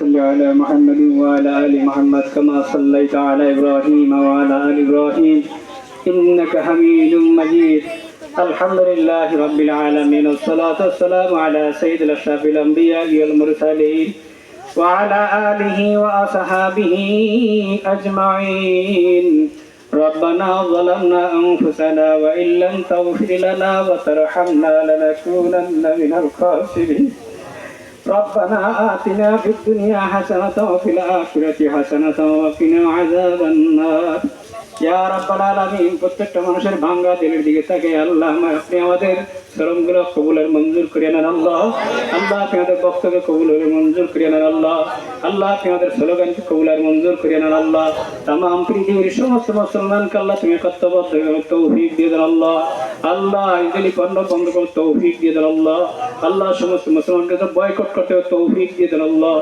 صل على محمد وعلى آل محمد كما صليت على إبراهيم وعلى آل إبراهيم. إنك حميد مجيد. الحمد لله رب العالمين. والصلاة والسلام على سيد الأشرف الأنبياء والمرسلين وعلى آله وأصحابه أجمعين. ربنا ظلمنا أنفسنا وإن لم تغفر لنا وترحمنا لنكونن من الخاسرين. ربنا آتنا في الدنيا حسنة وفي الآخرة حسنة وقنا عذاب النار ইয়া রাব্বাল আলামিন প্রত্যেকটা মানুষের ভাঙ্গা দিলের দিকে তাকে আল্লাহ আমার- আপনি আমাদের শ্রমগুলো কবুলের মঞ্জুর করিয়ে নেন আল্লাহ আল্লাহ আপনি আমাদের বক্তব্য কবুলের মঞ্জুর করিয়ে নেন আল্লাহ আল্লাহ আপনি আমাদের স্লোগানকে কবুলের মঞ্জুর করিয়ে নেন আল্লাহ তাম পৃথিবীর সমস্ত মুসলমানকে আল্লাহ তুমি কর্তব্য তৌফিক দিয়ে দেন আল্লাহ আল্লাহ ইসরায়েলি পণ্য বন্ধ করে তৌফিক দিয়ে দেন আল্লাহ। আল্লাহ সমস্ত মুসলমানকে তো বয়কট করতে হবে, তৌফিক দিয়ে দেন আল্লাহ।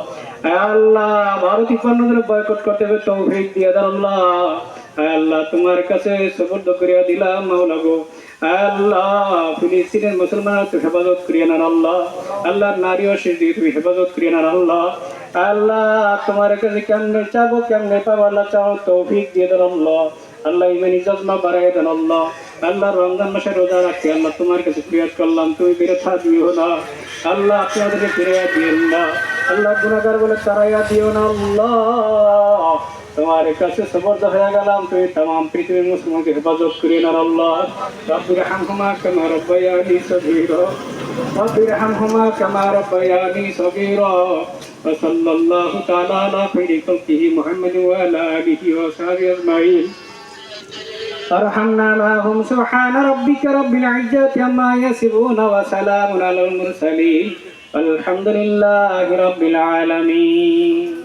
আল্লাহ, ভারতীয় পণ্যদের বয়কট করতে হবে, তৌফিক দিয়ে দেন আল্লাহ। আল্লাহ, তোমার কাছে সুপর্দ করিয়া দিলাম মাওলা গো। আল্লাহ, ফিলিস্তিনের মুসলমান তো হেফাজত করিয়া নেন আল্লাহ। আল্লাহ, নারী ও শিশু তুমি হেফাজত করিয়া নেন আল্লাহ। আল্লাহ, তোমার কাছে কেমনে চাবো, কেমনে পাবো, আল্লাহ চাও, তৌফিক দিয়ে দেন আল্লাহ। আল্লাহ, ইমানি জজমা বাড়াই দেন আল্লাহ। আল্লাহ রমজান মাসে রোজা রাখতে আল্লাহ তোমার কাছে ফিরিয়াদ করলাম তুমি বেড়ে দিও না আল্লাহ আপনি আমাদেরকে ফিরিয়ে দিয়েন না আল্লাহ গুণাগার বলে তারাইয়া দিও না আল্লাহ তোমার কাছে সবর্দ হয়ে গেলাম তুমি তাম পৃথিবীর মুসলমানকে হেফাজত করিয়ে না আল্লাহ রব্বির হামহুমা কামা রব্বায়ানি সগীরা রব্বির হামহুমা কামা রব্বায়ানি সগীরা وصلى الله تعالى على خير خلقه محمد وعلى اله وصحبه اجمعين ارحمنا معهم. سبحان ربك رب العزة عما يصفون وسلام على المرسلين. والحمد لله رب العالمين.